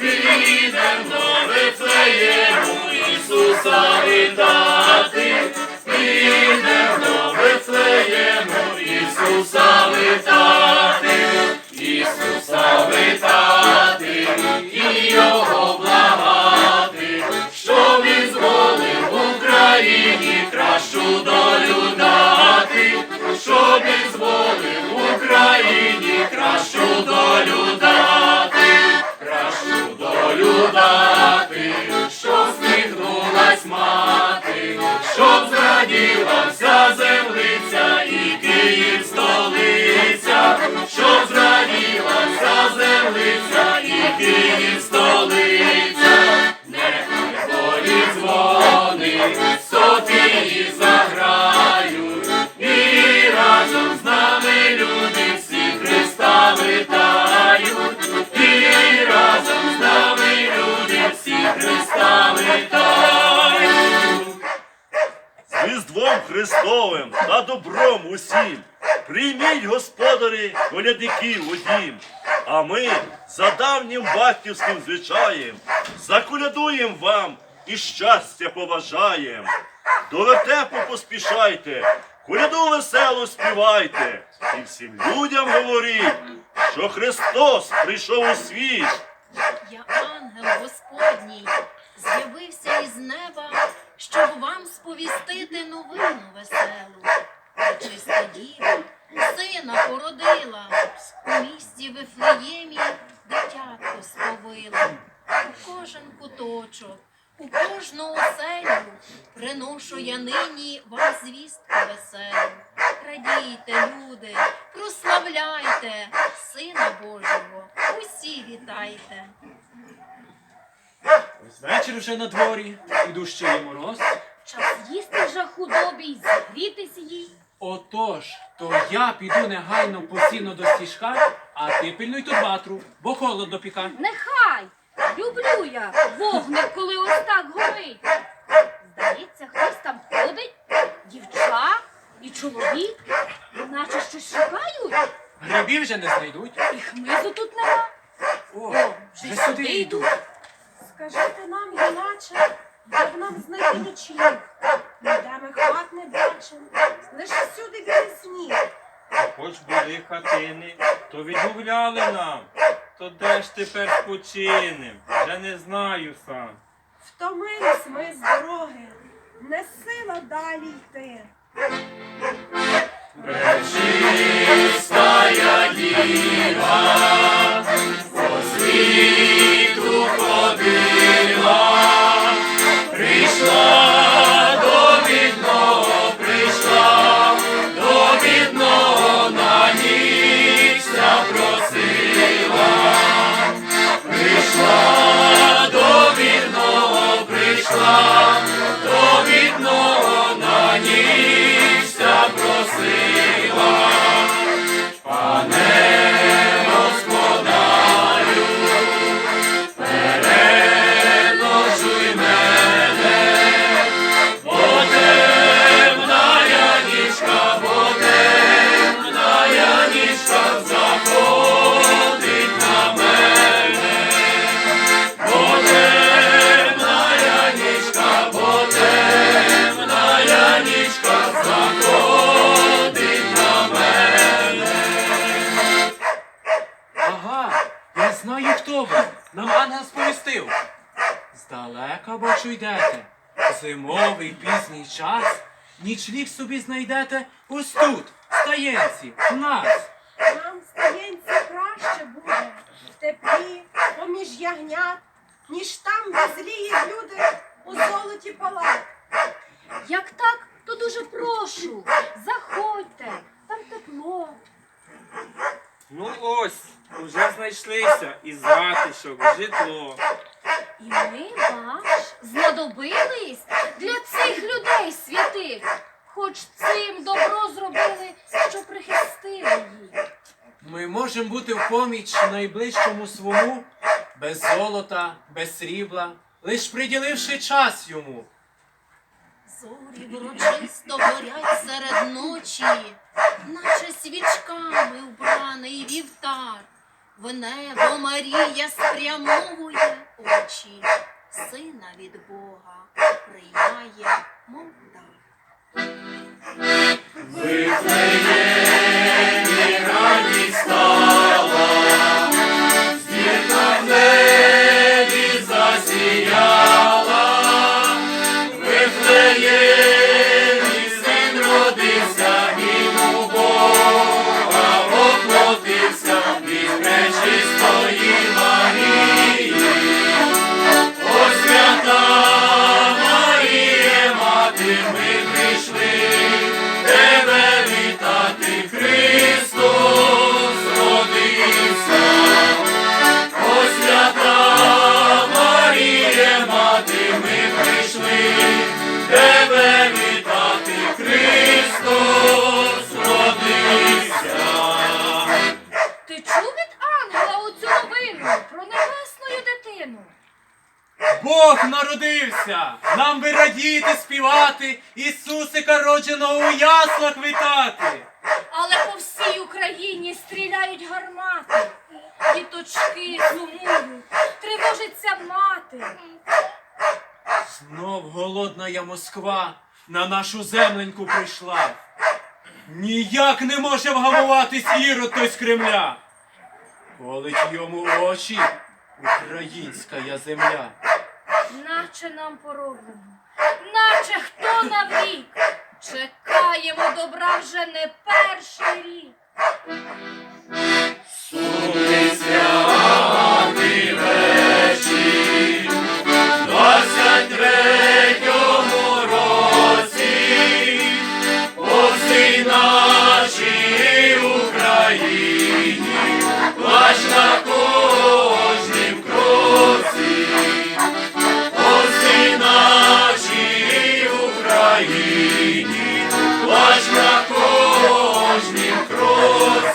підем до Вифлеєму Ісуса вітати, підем до Вифлеєму Ісуса вітати, Ісуса вітати і Його благати, Україні кращу долю дати, щоб зволив Україні кращу долю дати, кращу долю дати, щоб сміхнулась мати, щоб зраділа вся землиця і Київ столиця, щоб зраділа вся землиця і Київ столиця, колядників у дім. А ми за давнім батьківським звичаєм заколядуємо вам і щастя побажаєм. До вертепу поспішайте, коляду веселу співайте, і всім людям говоріть, що Христос прийшов у світ. Я ангел Господній, з'явився із неба, щоб вам сповістити новину веселу. Чиста діва, сина породила, у місті Вифлеємі дитятко сповила. У кожен куточок, у кожну оселю приношу я нині вам звістку веселу. Радійте, люди, прославляйте Сина Божого, усі вітайте. Ось вечір вже на дворі, і дужчий мороз. Час їсти вже худобі й зігрітися їй. Отож, то я піду негайно посіно до стіжка, а ти пильнуй тут ватру, бо холодно піка. Нехай! Люблю я вогник, коли ось так горить. Здається, хтось там ходить, дівча і чоловік, наче щось шукають, Грибів вже не знайдуть. і хмизу тут нема. О, вже вже сюди йдуть. Скажите нам, юначе, як нам знайти нічліг? Ніде ми хат не бачим, лиш всюди білий сніг. Хоч були хатини, то відмовляли нам. То де ж тепер спочинем? Вже не знаю сам. Втомились ми з дороги, не сила далі йти. Чистая діва, по світу ходила, прийшла до бідного, на ніч просила. Нічліг собі знайдете ось тут, в стаєнці, в нас. Нам стаєнці краще буде, в теплі, поміж ягнят, ніж там, де зліють люди у золоті палат. Як так, то дуже прошу, заходьте, там тепло. Ну ось, уже знайшлися і затишок, житло. І ми ваш знадобились для цих людей святих, хоч цим добро зробили, що прихистили їх. Ми можемо бути в поміч найближчому свому, без золота, без срібла, лиш приділивши час йому. Зорі врочисто горять серед ночі, наче свічками вбраний вівтар. В небо Марія спрямовує очі, сина від Бога приймає, мов дар. радість стала, на нашу земленьку прийшла. Ніяк не може вгамуватись ірод той з Кремля. Колить йому очі українська земля. Наче нам пороблено, наче хто наврік. Чекаємо добра вже не перший рік.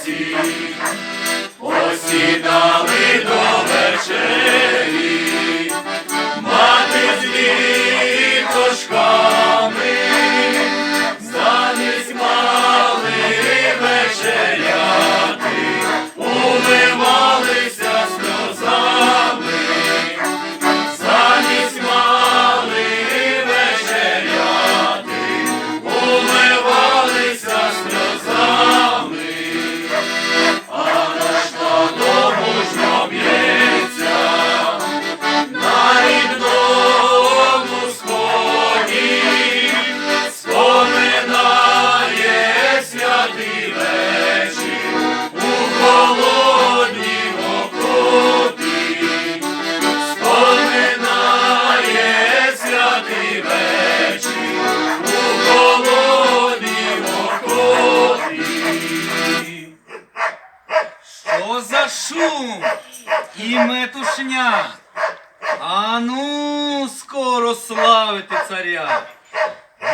Кроці. Посідали до вечері, за шум і метушня? Ану, скоро славити царя.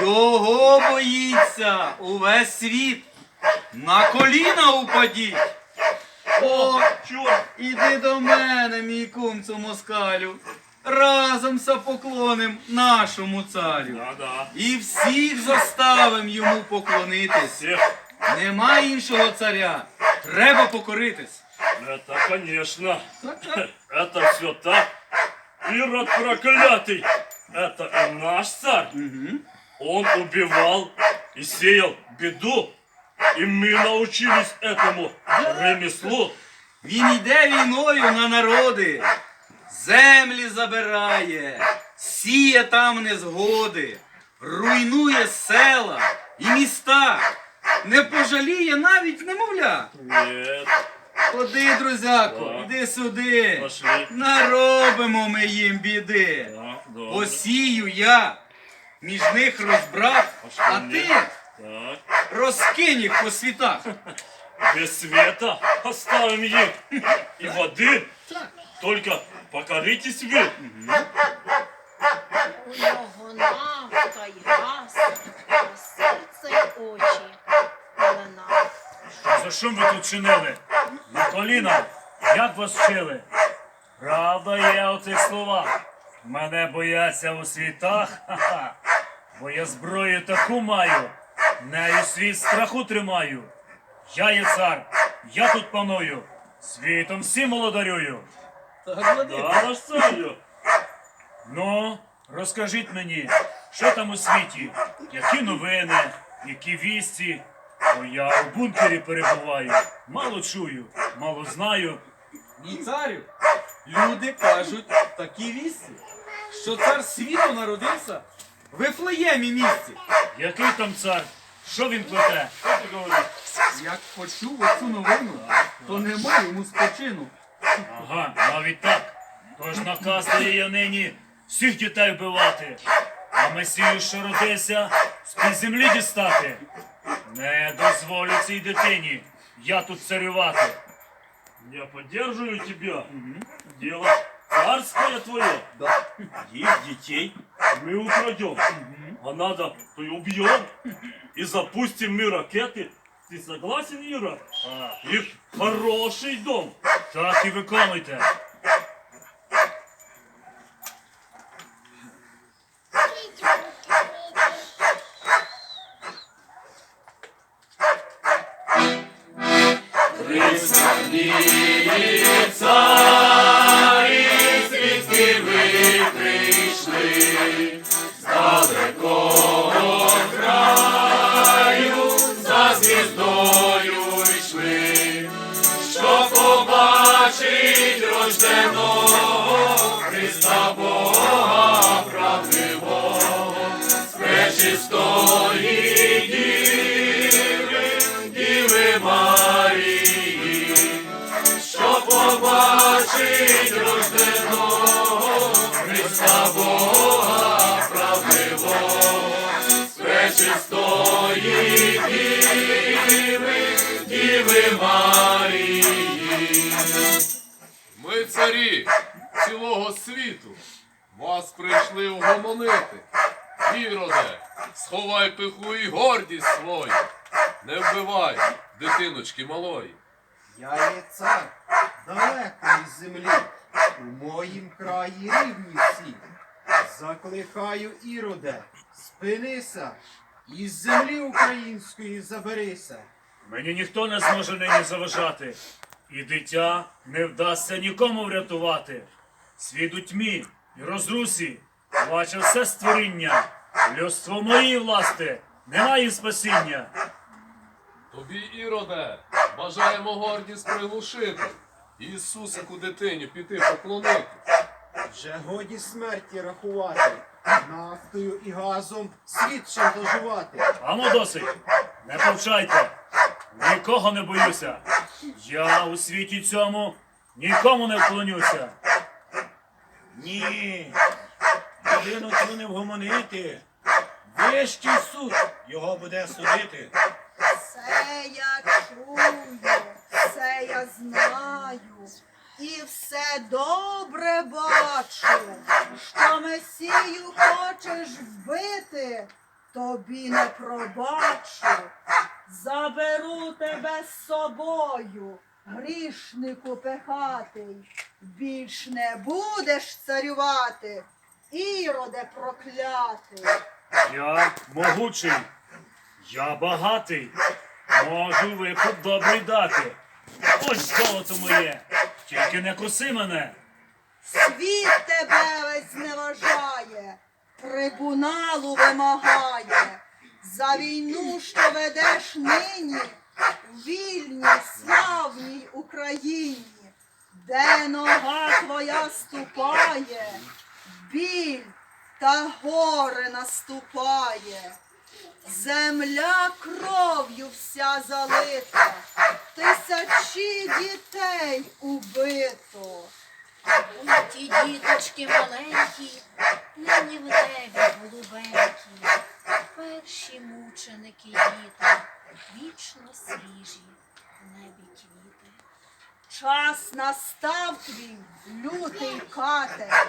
Його боїться увесь світ. На коліна упадіть. О, іди до мене, мій кумцю москалю. Разом са поклоним нашому царю. І всіх заставим йому поклонитись. Нема іншого царя. Треба покоритись. Это, конечно, это все так. Ирод проклятый, это и наш царь. Он убивал и сеял беду. И мы научились этому ремеслу. Він йде війною на народи, землі забирає, сіє там незгоди, руйнує села і міста, не пожаліє навіть немовля. Нет, Ходи, друзяко, Так. іди сюди. пошли. Наробимо ми їм біди. Да, добре. Посію я між них розбрат, а ти Так, розкинь їх по світах. без света оставим их и воды. Только покоритесь вы. У нього нафта й газ, а серце й очі пелена. За що ви тут чинили? На коліна? Як вас вчили? Правда є у цих словах. Мене бояться у світах. Ха-ха. бо я зброю таку маю, нею світ страху тримаю. Я є цар, я тут паную, світом всім володарюю. Так. Да, царю. Ну, розкажіть мені, що там у світі, які новини, які вісті, бо я у бункері перебуваю, мало чую, мало знаю. Мій царю, люди кажуть такі вісті, що цар світу народився в Вифлеємі місці. Який там цар? Що він плете? Що ти говориш? Як почув оцю новину, то нема йому спочину. Ага, навіть так. Тож наказ дає я нині всіх дітей вбивати, а Месію, що родився, з-під землі дістати. Не дозволю цій дитині, я тут царювати. Я поддерживаю тебя. Дело царское твое. Да. Их детей мы украдем. А надо, то и убьем. И запустим мы ракеты. Ты согласен, Ира? И в хороший дом. Так і виконуйте. Марії. Ми царі цілого світу, вас прийшли угомонити. Іроде, сховай пиху і гордість свою, не вбивай дитиночки малої. Я є цар далекої землі, у моїм краї рівні всі. Закликаю іроде, спинися, із землі української заберися. Мені ніхто не зможе нині заважати, і дитя не вдасться нікому врятувати. Світ у тьмі і розрусі, бачив все створіння. Людство моїй власти, немає спасіння. Тобі, Іроде, бажаємо гордість приглушити. Ісусику дитині піти поклонити. Вже годі смерті рахувати, нафтою і газом світ шантажувати. Амо досить, не повчайте, нікого не боюся. Я у світі цьому нікому не вклонюся. Ні, людину цю не вгомонити. Вищий суд його буде судити. Все я чую, все я знаю, і все добре бачу, що Месію хочеш вбити, тобі не пробачу. Заберу тебе з собою, грішнику пехатий, більш не будеш царювати, іроде проклятий. Я могучий, я багатий, можу викуп добрий дати. Ось золото моє, тільки не коси мене. Світ тебе весь зневажає, трибуналу вимагає. За війну, що ведеш нині, в вільній, славній Україні, де нога твоя ступає, біль та горе наступає. Земля кров'ю вся залита, тисячі дітей убито. Ті діточки маленькі, нині в небі голубенькі, перші мученики діти, вічно свіжі в небі квіти. Час настав твій, лютий кате,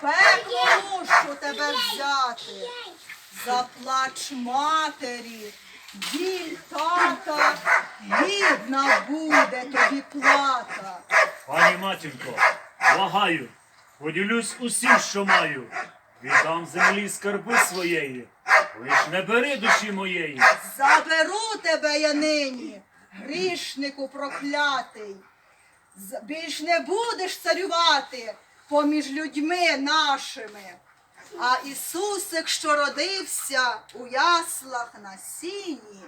пекло мушу тебе взяти. Заплач матері, біль тата, гідна буде тобі плата. Пані матінко, благаю, поділюсь усім, що маю. Віддам землі скарби своєї, лиш не бери душі моєї. Заберу тебе я нині, грішнику проклятий. З- Більш не будеш царювати поміж людьми нашими. А Ісусик, що родився у яслах на сіні,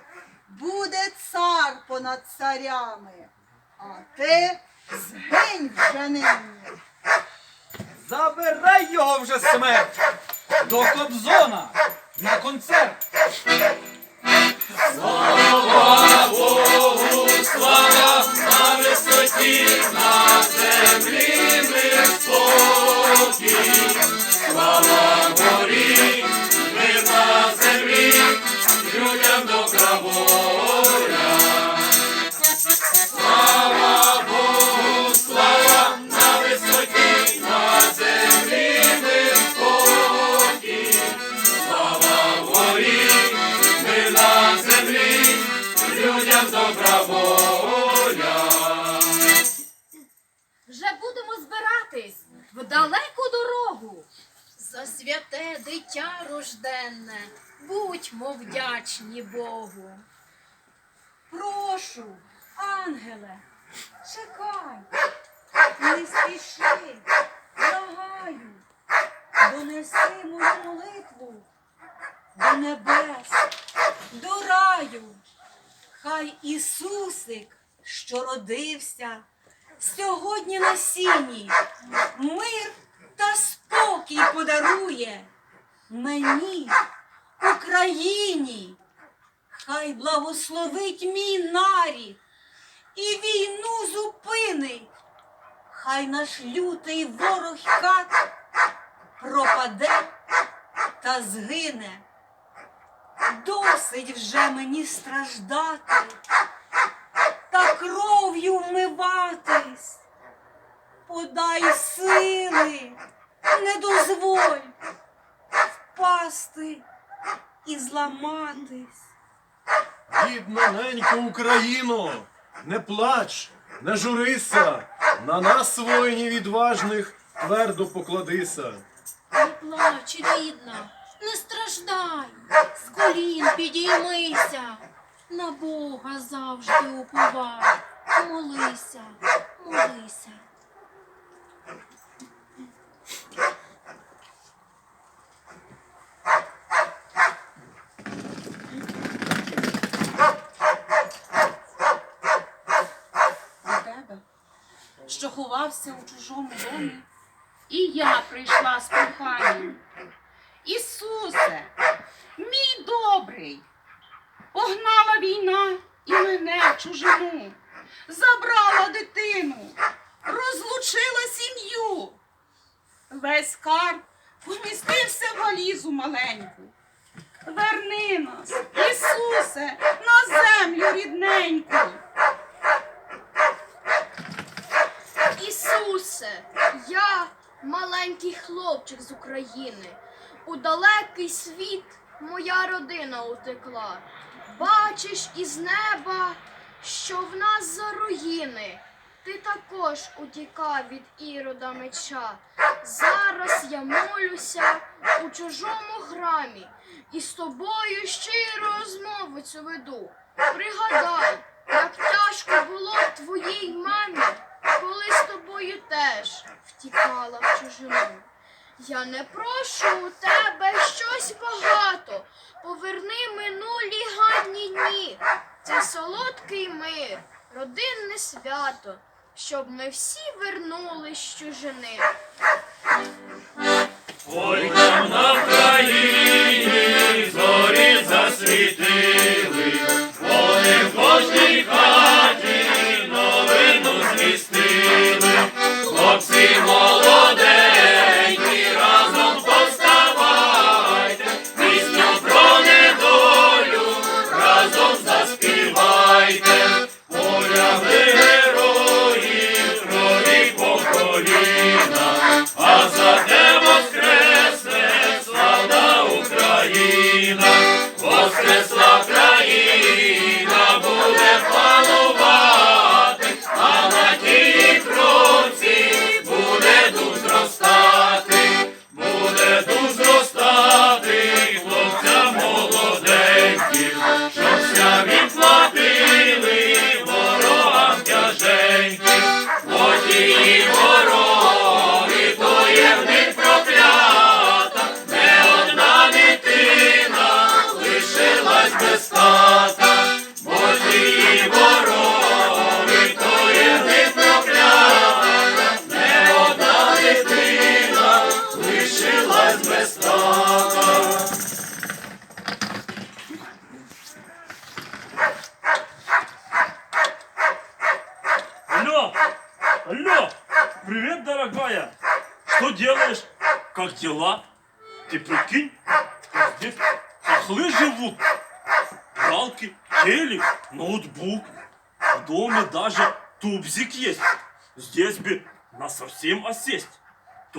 буде цар понад царями, а ти згинь вже нині. Забирай його вже смерть! До Кобзона! На концерт! Слава Богу, слава на висоті, на землі ми спокій. Слава горі, святе дитя рожденне, будьмо вдячні Богу. Прошу, ангеле, чекай, не спіши, благаю, донеси мою молитву до небес, до раю. Хай Ісусик, що родився сьогодні на сіні, мир та спокій подарує мені, Україні. Хай благословить мій нарід і війну зупинить. Хай наш лютий ворог кат пропаде та згине. Досить вже мені страждати та кров'ю вмиватись. Подай сили, не дозволь впасти і зламатись. Рідна ненька Україно, не плач, не журися, на нас, воїнів відважних, твердо покладися. Не плач, рідна, не страждай, з колін підіймися, на Бога завжди уповай, молися, молися. До тебе, що ховався у чужому домі. І я прийшла з проханням. Ісусе, мій добрий, погнала війна і мене в чужину, забрала дитину, розлучила сім'ю. Весь скарб помістився в валізу маленьку. Верни нас, Ісусе, на землю рідненьку. Ісусе, я маленький хлопчик з України. У далекий світ моя родина утекла. Бачиш із неба, що в нас за руїни. Ти також утікав від ірода меча. Зараз я молюся у чужому храмі і з тобою щиру розмову цю веду. Пригадай, як тяжко було твоїй мамі, коли з тобою теж втікала в чужину. Я не прошу у тебе щось багато. Поверни минулі гарні дні. Це солодкий мир, родинне свято, щоб ми всі вернулись з чужини. Ой, там на Вкраїні зорі засвітили, вони в кожній Хлопці без безпека. Алло! Алло! Привет, дорогая! Что делаешь? Как дела? Ты прикинь, где? хохлы живут. Жалки, телек, ноутбук. В доме даже тубзик есть. Здесь бы на совсем осесть.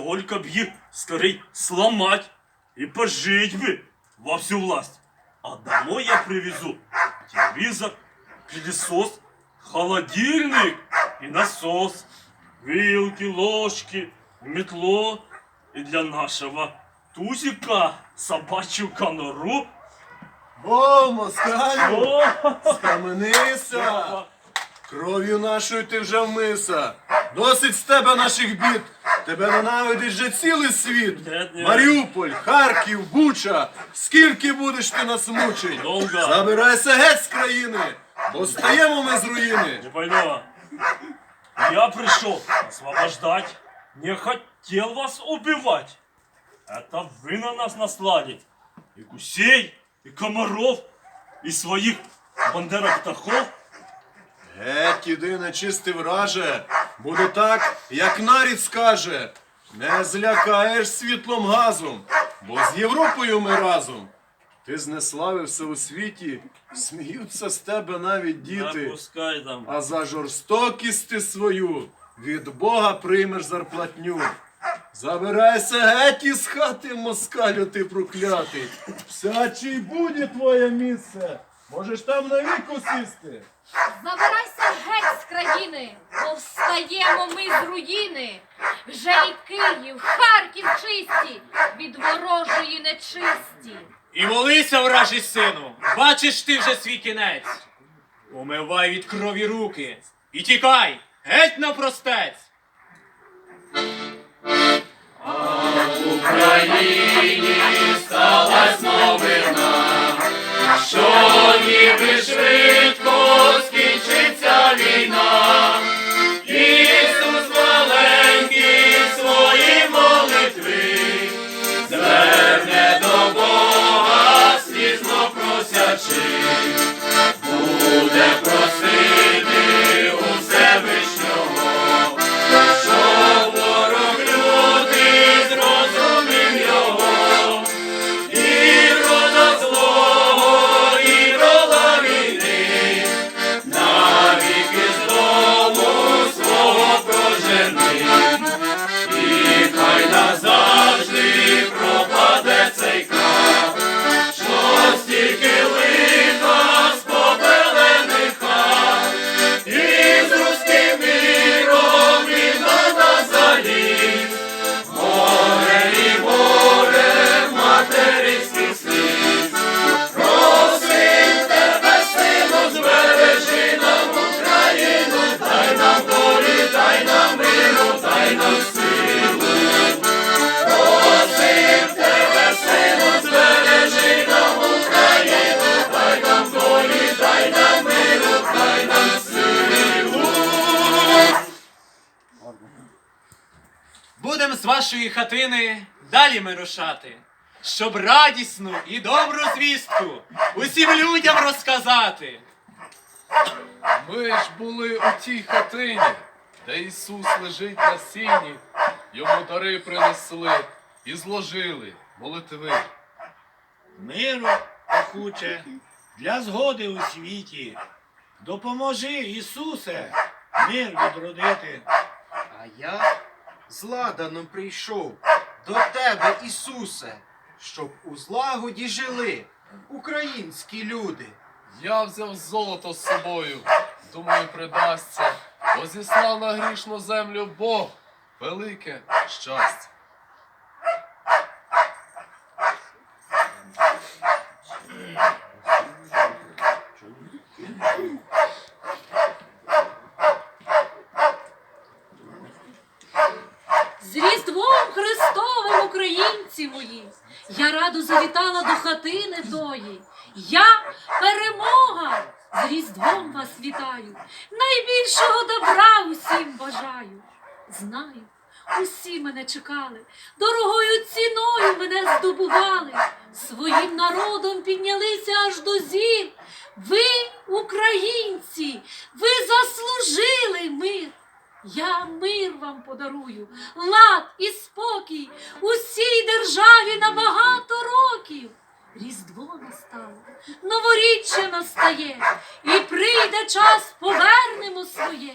Только б их скорей сломать и пожить бы во всю власть. А домой я привезу телевизор, пылесос, холодильник и насос, вилки, ложки, метло и для нашего тузика собачью конуру. О, москалю! О! Схаменися! Кров'ю нашою ти вже вмиса. Досить з тебе наших бід. Тебе ненавидить же цілий світ. Маріуполь, Харків, Буча. Скільки будеш ти нас мучить? Забирайся геть з країни, бо стаємо ми з руїни. Не поняла. Я пришел освобождать, не хотел вас убивать. Это вы на нас наслали. И гусей, и комаров, и своих бандеров-птахов. Геть іди нечистий враже, буде так, як нарід скаже. Не злякаєш світлом газом, бо з Європою ми разом. Ти знеславився у світі, сміються з тебе навіть діти. Там. А за жорстокість ти свою від Бога приймеш зарплатню. Забирайся геть із хати, москалю ти проклятий. Всячий буде твоє місце. Можеш там навіку сісти. Забирайся геть з країни, бо встаємо ми з руїни. Вже і Київ, Харків чисті, від ворожої нечисті. І молися, вражий сину, бачиш ти вже свій кінець. Умивай від крові руки і тікай, геть навпростець. В Україні сталась новина, що ніби швидко скінчиться війна. Ісус маленький свої молитви зверне до Бога, слізно просячи, буде просити Будем з вашої хатини далі ми рушати, щоб радісну і добру звістку усім людям розказати. Ми ж були у тій хатині, де Ісус лежить на сіні, йому дари принесли і зложили молитви. Миру охоче для згоди у світі. Допоможи, Ісусе, мир відродити. А я з прийшов до тебе, Ісусе, щоб у злагоді жили українські люди. Я взяв золото з собою, думаю, придасться, бо зіслав на грішну землю Бог велике щастя. З Різдвом Христовим, українці мої, я радо завітала до хатини тої. Я перемога! З Різдвом вас вітаю, найбільшого добра усім бажаю. Знаю, усі мене чекали, дорогою ціною мене здобували, своїм народом піднялися аж до зір. Ви, українці, ви заслужили мир. Я мир вам подарую, лад і спокій усій державі на багато років. Різдво настало, новоріччя настає, і прийде час, повернемо своє.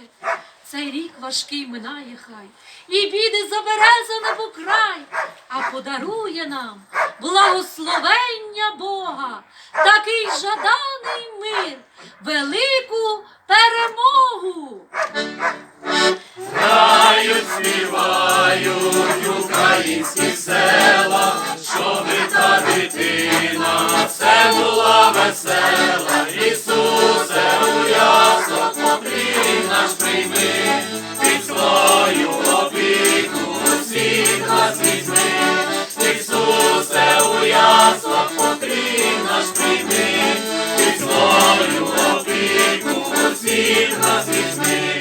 Цей рік важкий минає хай, і біди забере за небо край, а подарує нам благословення Бога, такий жаданий мир, велику перемогу. Грають, співають українські села, щоби та дитина все була весела. Ісусе, у яслах покрий наш прийми, під свою опіку всіх нас візьми. Ісусе, у яслах покрий наш прийми, під свою опіку всіх нас візьми.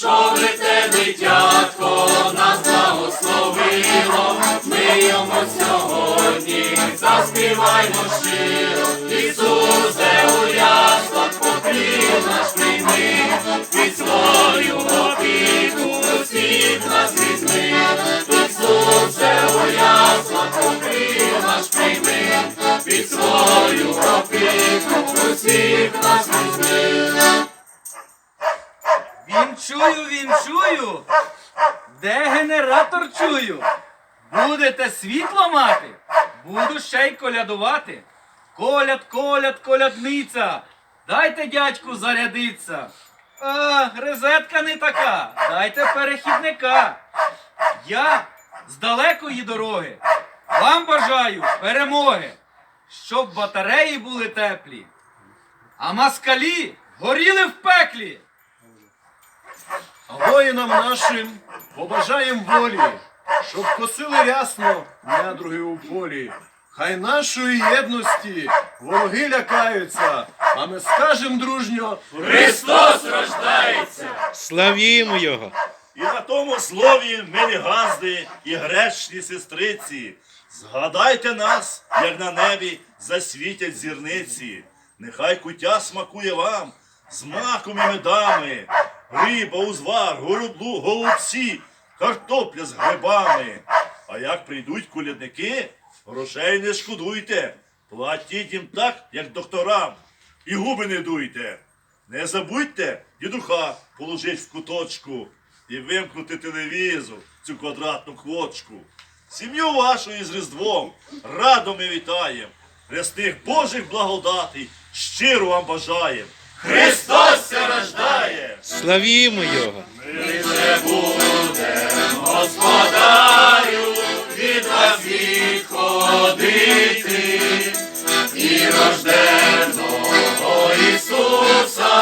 Щоби те дитятко нас благословило, ми сьогодні заспіваймо щиро. Ісусе, у яслах покрив наш прийми, під свою опіку всіх нас візьми. Ісусе, у яслах генератор чую? Будете світло мати? Буду ще й колядувати. Коляд, коляд, колядниця. Дайте дядьку зарядиться. А, резетка не така. Дайте перехідника. Я з далекої дороги. Вам бажаю перемоги, щоб батареї були теплі, а москалі горіли в пеклі. А воїнам нашим побажаєм волі, щоб косили рясно недруги у полі. Хай нашої єдності вороги лякаються, а ми скажем дружньо Христос рождається! Славімо Його! І на тому слові, милі газди і гречні сестриці, згадайте нас, як на небі засвітять зірниці. Нехай куття смакує вам з маком і медами, риба, узвар, голублу, голубці, картопля з грибами. А як прийдуть колядники, грошей не шкодуйте, платіть їм так, як докторам, і губи не дуйте. Не забудьте дідуха положить в куточку і вимкнути телевізор, цю квадратну квочку. Сім'ю вашу із Різдвом радо ми вітаєм. Рясних Божих благодатей щиро вам бажаєм. Христос ся рождає! Славімо Його! Ми не будем, господарю, від вас відходити, і рожденого Ісуса